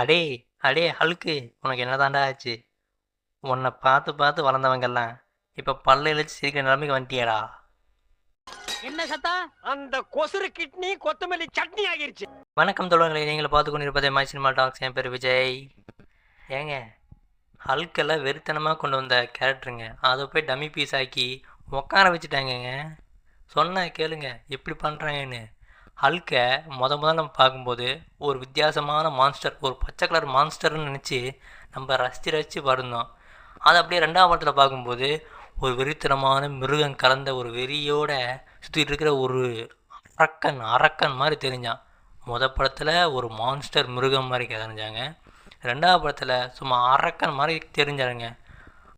அடே அடே ஹல்க்கு உனக்கு என்னதாண்டா ஆச்சு? உன்னை பார்த்து பார்த்து வளர்ந்தவங்கெல்லாம் இப்போ பல்ல இழைச்சி சிரிக்கிற நிலைமைக்கு வந்துட்டியடா. என்ன சத்தா? அந்த கொசுறு கிட்னி கொத்தமல்லி சட்னி ஆகிருச்சு. வணக்கம் தோழர்களே நீங்கள் பார்த்து கொண்டிருப்பதே மை சினிமா டாக்ஸ். என் பேர் விஜய். ஏங்க ஹல்கெல்லாம் வெறித்தனமாக கொண்டு வந்த கேரக்டருங்க அதை போய் டம்மி பீஸ் ஆக்கி உட்கார வச்சுட்டாங்கங்க. சொன்ன கேளுங்க எப்படி பண்ணுறாங்கன்னு ஹல்கை முத முதல்ல நம்ம பார்க்கும்போது ஒரு வித்தியாசமான மான்ஸ்டர் ஒரு பச்சை கலர் மான்ஸ்டர்னு நினச்சி நம்ம ரசித்து ரசித்து பாருந்தோம் அது அப்படியே ரெண்டாம் படத்தில் பார்க்கும்போது ஒரு வெறித்தனமான மிருகம் கலந்த ஒரு வெறியோட சுற்றிட்டு இருக்கிற ஒரு அரக்கன் அரக்கன் மாதிரி தெரிஞ்சான். முத படத்தில் ஒரு மான்ஸ்டர் மிருகம் மாதிரி தெரிஞ்சாங்க ரெண்டாவது படத்தில் சும்மா அரக்கன் மாதிரி தெரிஞ்சாருங்க.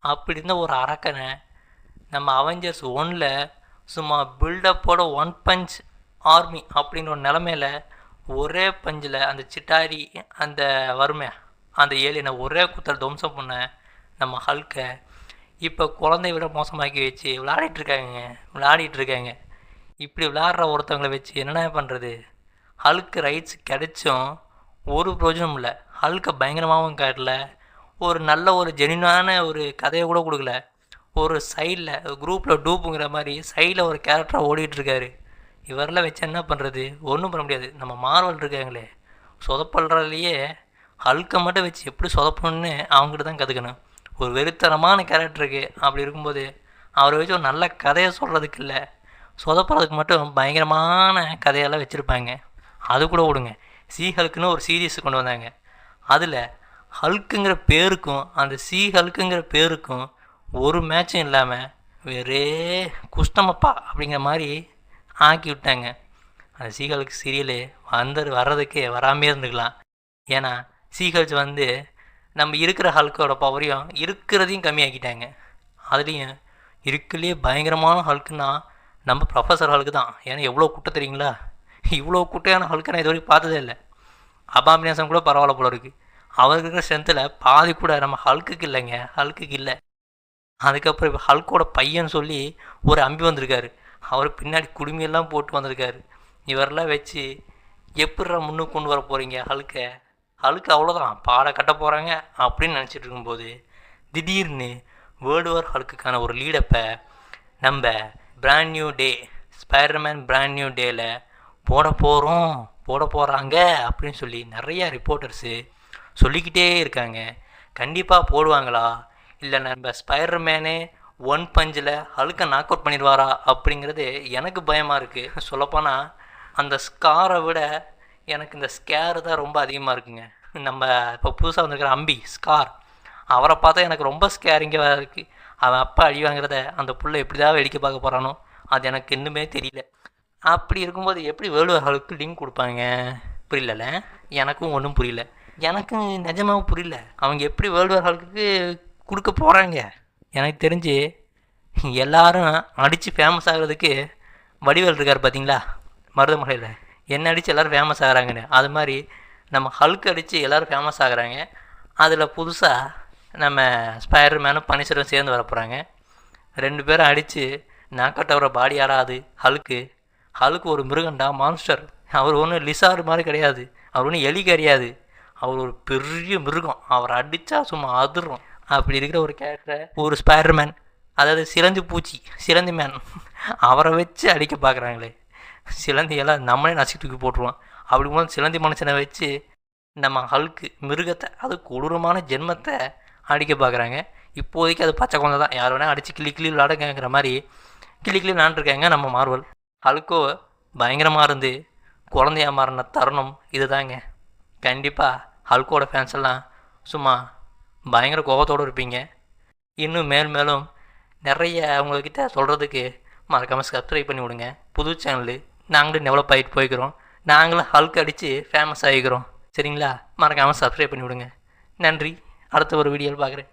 அப்படி இருந்த ஒரு அரக்கனை நம்ம அவெஞ்சர்ஸ் ஒன்னில் சும்மா பில்டப்போட ஒன் பஞ்ச் ஆர்மி அப்படின்ற ஒரு நிலமையில ஒரே பஞ்சில் அந்த சிட்டாரி அந்த வறுமை அந்த ஏலியனை ஒரே குத்தல் துவம்சம் பண்ண நம்ம ஹல்கை இப்போ குழந்தைய விட மோசமாக்கி வச்சு விளையாடிட்டுருக்காங்க விளையாடிட்டுருக்காங்க விளையாடிட்டு இருக்காங்க. இப்படி விளையாடுற ஒருத்தவங்களை வச்சு என்னென்ன பண்ணுறது ஹல்க்கு ரைட்ஸ் கிடைச்சும் ஒரு பிரயோஜனம் இல்லை. ஹல்கை பயங்கரமாகவும் காட்டல. ஒரு நல்ல ஒரு ஜெனினான ஒரு கதையை கூட கொடுக்கல. ஒரு சைடில் குரூப்பில் டூப்புங்கிற மாதிரி சைடில் ஒரு கேரக்டராக ஓடிட்டுருக்காரு இவரெல்லாம் வச்சு என்ன பண்ணுறது ஒன்றும் பண்ண முடியாது. நம்ம மார்வல் இருக்காங்களே. சொதப்படுறதுலையே ஹல்கை மட்டும் வச்சு எப்படி சொதப்பணும்னு அவங்ககிட்ட தான் கற்றுக்கணும் ஒரு வெறித்தனமான கேரக்டருக்கு அப்படி இருக்கும்போது அவரை வச்சு ஒரு நல்ல கதையை சொல்கிறதுக்கு இல்லை. சொதப்புறதுக்கு மட்டும் பயங்கரமான கதையெல்லாம் வச்சுருப்பாங்க. அது கூட விடுங்க சி ஹல்க்குன்னு ஒரு சீரீஸ் கொண்டு வந்தாங்க. அதில் ஹல்க்குங்கிற பேருக்கும் அந்த சி ஹல்க்குங்கிற பேருக்கும் ஒரு மேட்சும் இல்லாமல் வெறே குஷ்டமப்பா அப்படிங்கிற மாதிரி ஆக்கி விட்டாங்க அந்த சீகலுக்கு சீரியலு வந்து வர்றதுக்கு வராமே இருந்துக்கலாம். ஏன்னா சீகல்ஸ் வந்து நம்ம இருக்கிற ஹல்க்கோட பவரையும் இருக்கிறதையும் கம்மியாக்கிட்டாங்க. அதுலேயும் இருக்குலேயே பயங்கரமான ஹல்க்குன்னா நம்ம ப்ரொஃபஸர் ஹல்க்கு தான். ஏன்னா எவ்வளோ குட்டை தெரியுங்களா? இவ்வளோ குட்டையான ஹல்க்கு நான் இது வரைக்கும் பார்த்ததே இல்லை. அபாமினாசம் கூட பரவாயில்ல போல இருக்குது அவருக்கு இருக்கிற ஸ்ட்ரென்த்தில் பாதி கூட நம்ம ஹல்க்குக்கு இல்லைங்க. ஹல்க்குக்கு இல்லை. அதுக்கப்புறம் இப்போ ஹல்கோட பையன் சொல்லி ஒரு அம்பி வந்திருக்காரு. அவர் பின்னாடி குடுமையெல்லாம் போட்டு வந்திருக்காரு. இவரெல்லாம் வச்சு எப்படிரா முன்னுக்கு கொண்டு வர போகிறீங்க ஹல்கை அழுக்க அவ்வளோதான் பாட கட்ட போகிறாங்க அப்படின்னு நினச்சிட்டு இருக்கும்போது திடீர்னு வேர்ல்டு வார் ஹலுக்குக்கான ஒரு லீடப்பை நம்ம brand new day Spiderman brand new டேயில் போட போகிறோம் போட போகிறாங்க அப்படின்னு சொல்லி நிறைய ரிப்போர்ட்டர்ஸு சொல்லிக்கிட்டே இருக்காங்க. கண்டிப்பாக போடுவாங்களா? இல்லை நம்ம ஸ்பைடர்மேனே ஒன் பஞ்சில் அழுக்க நாக் அவுட் பண்ணிடுவாரா அப்படிங்கிறது எனக்கு பயமாக இருக்குது சொல்லப்போனால் அந்த ஸ்காரை விட எனக்கு இந்த ஸ்கேர் தான் ரொம்ப அதிகமாக இருக்குங்க. நம்ம இப்போ புதுசாக வந்திருக்கிற அம்பி ஸ்கார் அவரை பார்த்தா எனக்கு ரொம்ப ஸ்கேரிங்காக இருக்குது அவன் அப்பா அழிவாங்கிறத அந்த புள்ள எப்படி தான் வேடிக்கை பார்க்க போகிறானோ அது எனக்கு இன்னுமே தெரியல. அப்படி இருக்கும்போது எப்படி வேர்ல்டு ஹாலுக்கு லிங்க் கொடுப்பாங்க? புரியல எனக்கும் ஒன்றும் புரியல. எனக்கும் நிஜமாகவும் புரியல. அவங்க எப்படி வேர்ல்டு வார் கொடுக்க போகிறாங்க எனக்கு தெரிஞ்சு எல்லாரும் அடித்து ஃபேமஸ் ஆகிறதுக்கு வடிவேல் இருக்கார் பார்த்தீங்களா மருதமலையில். என்ன அடித்து எல்லோரும் ஃபேமஸ் ஆகிறாங்கன்னு. அது மாதிரி நம்ம ஹல்க் அடித்து எல்லோரும் ஃபேமஸ் ஆகுறாங்க. அதில் புதுசாக நம்ம ஸ்பைடர் மேனும் பனிஷரும் சேர்ந்து வர போகிறாங்க ரெண்டு பேரும் அடித்து நாக்கட் அவரை பாடி ஆடாது ஹல்க்கு ஹல்க்கு ஒரு மிருகண்டா மான்ஸ்டர் அவர் ஒன்றும் லிசார் மாதிரி கிடையாது. அவர் ஒன்றும் எலி கிடையாது. அவர் ஒரு பெரிய மிருகம். அவர் அடித்தா சும்மா அதிரும். அப்படி இருக்கிற ஒரு கேரக்டரை ஒரு ஸ்பைடர்மேன் அதாவது சிலந்தி பூச்சி சிலந்தி மேன் அவரை வச்சு அடிக்க பார்க்குறாங்களே சிலந்தியெல்லாம் நம்மளே நசுக்கி தூக்கி போட்டுருவோம் அப்படி போது சிலந்தி மனுஷனை வச்சு நம்ம ஹல்க்கு மிருகத்தை அது கொடூரமான ஜென்மத்தை அடிக்க பார்க்குறாங்க இப்போதைக்கு அது பச்சை குழந்தை தான். யார் வேணால் அடித்து கிளி கிளி விளாடுங்கிற மாதிரி கிளி கிளி விளாண்டுருக்காங்க நம்ம மார்வல் ஹல்கோ பயங்கரமாக இருந்து குழந்தையா மாறின தருணம் இதுதாங்க. கண்டிப்பாக ஹல்கோட ஃபேன்ஸ் எல்லாம் சும்மா பயங்கர கோபத்தோடு இருப்பீங்க. இன்னும் மேல் மேலும் நிறைய அவங்கக்கிட்ட சொல்கிறதுக்கு மறக்காமல் சப்ஸ்கிரைப் பண்ணி விடுங்க. புது சேனலு நாங்களும் டெவலப் ஆகிட்டு போய்க்கிறோம். நாங்களும் ஹல்க் அடித்து ஃபேமஸ் ஆகிக்கிறோம். சரிங்களா? மறக்காமல் சப்ஸ்கிரைப் பண்ணி விடுங்க. நன்றி. அடுத்த ஒரு வீடியோவில் பார்க்குறேன்.